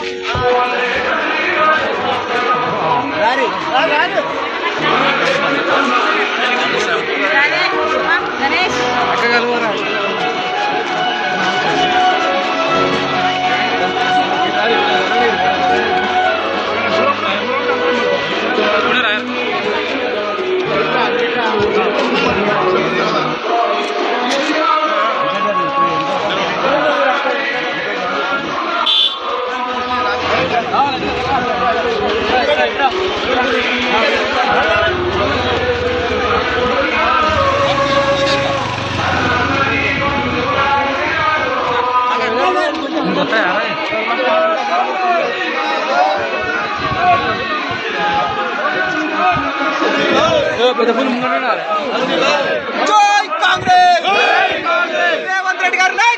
Ready? Ready? జై కాంగ్రెస్ రేవంత్ రెడ్డి గారు నాయక్ కుల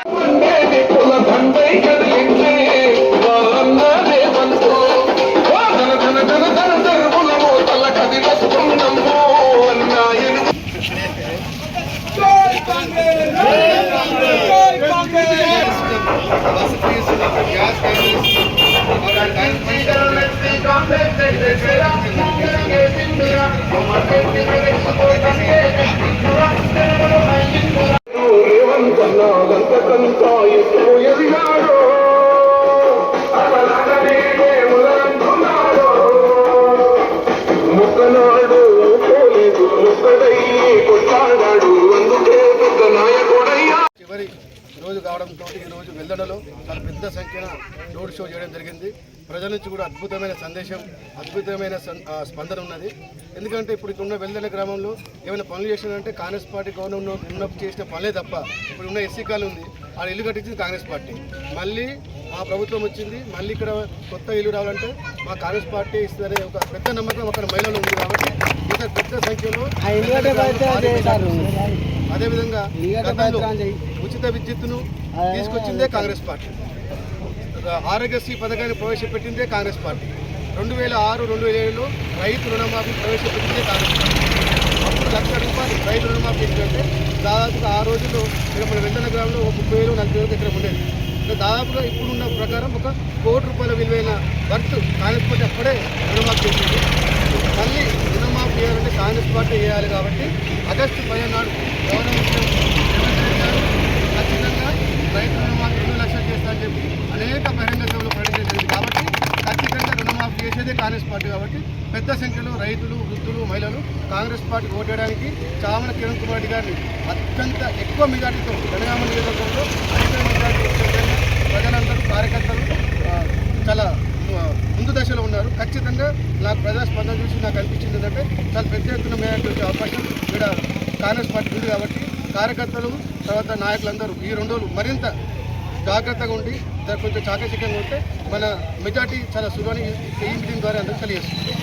రోజు కావడంతో ఈరోజు వెల్లడలో చాలా పెద్ద సంఖ్యన రోడ్ షో చేయడం జరిగింది. ప్రజల నుంచి కూడా అద్భుతమైన సందేశం అద్భుతమైన స్పందన ఉన్నది. ఎందుకంటే ఇప్పుడు ఇక్కడ ఉన్న వెల్లడ గ్రామంలో ఏమైనా పనులు చేసినంటే కాంగ్రెస్ పార్టీ గవర్నమెంట్ ఉన్నప్పుడు చేసిన పనులే తప్ప ఇప్పుడు ఉన్న ఎస్సీ కాలు ఉంది. ఆ ఇల్లు కట్టించింది కాంగ్రెస్ పార్టీ. మళ్ళీ మా ప్రభుత్వం వచ్చింది. మళ్ళీ ఇక్కడ కొత్త ఇల్లు రావాలంటే మా కాంగ్రెస్ పార్టీ ఇస్తుందనే ఒక పెద్ద నమ్మకం అక్కడ మహిళలు ఉంది కాబట్టి ఇంత పెద్ద సంఖ్యలో అదేవిధంగా ఉచిత విద్యుత్తును తీసుకొచ్చిందే కాంగ్రెస్ పార్టీ. ఆరోగ్యశ్రీ పథకాన్ని ప్రవేశపెట్టిందే కాంగ్రెస్ పార్టీ. రెండు వేల ఆరు రెండు వేల ఏడులో రైతు రుణమాఫీ ప్రవేశపెట్టిందే కాంగ్రెస్ పార్టీ. అప్పుడు లక్ష రూపాయలు రైతు రుణమాఫీ ఏంటంటే దాదాపుగా ఆ రోజుల్లో ఇక్కడ మన వెంటనే గ్రామంలో ఒక ముప్పై వేలు నలభై వేలు ఇక్కడ ఉండేది. దాదాపుగా ఇప్పుడున్న ప్రకారం ఒక కోటి రూపాయల విలువైన వర్త్ కాంగ్రెస్ పార్టీ అప్పుడే రుణమాఫీ చేసింది. మళ్ళీ రుణమాఫీ చేయాలంటే కాంగ్రెస్ పార్టీ చేయాలి కాబట్టి ఆగస్టు పదిహేను నాడు గవర్నమెంట్ ఖచ్చితంగా రైతు రుణమాఫీ అనేక బహిరంగ సభలు ప్రకటించడం కాబట్టి ఖచ్చితంగా రుణమాఫీ చేసేదే కాంగ్రెస్ పార్టీ కాబట్టి పెద్ద సంఖ్యలో రైతులు వృద్ధులు మహిళలు కాంగ్రెస్ పార్టీ ఓటేయడానికి చామల కిరణ్ కుమార్ రెడ్డి గారిని అత్యంత ఎక్కువ మెజార్టీతో జనగామ నియోజకవర్గంలో అధిక మెజార్టీ ప్రజలందరూ కార్యకర్తలు చాలా ముందు దశలో ఉన్నారు. ఖచ్చితంగా నాకు ప్రజా స్పందన చూసి నాకు అనిపించింది ఏంటంటే చాలా పెద్ద ఎత్తున మేరకు అవకాశం ఇక్కడ కాంగ్రెస్ పార్టీ ఉంది కాబట్టి కార్యకర్తలు తర్వాత నాయకులందరూ ఈ రెండు మరింత జాగ్రత్తగా ఉండి కొంచెం చాకచక్యంగా ఉంటే మన మెజార్టీ చాలా సులువని ఈ మీటింగ్ ద్వారా అందరూ తెలియజేస్తుంది.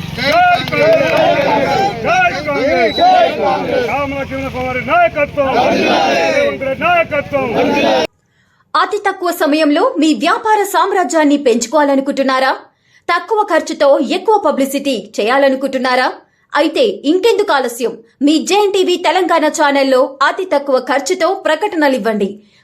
నాయకత్వం! అతి తక్కువ సమయంలో మీ వ్యాపార సామ్రాజ్యాన్ని పెంచుకోవాలనుకుంటున్నారా? తక్కువ ఖర్చుతో ఎక్కువ పబ్లిసిటీ చేయాలనుకుంటున్నారా? అయితే ఇంకెందుకు ఆలస్యం? మీ జేఎన్ టీవీ తెలంగాణ ఛానల్లో అతి తక్కువ ఖర్చుతో ప్రకటనలివ్వండి.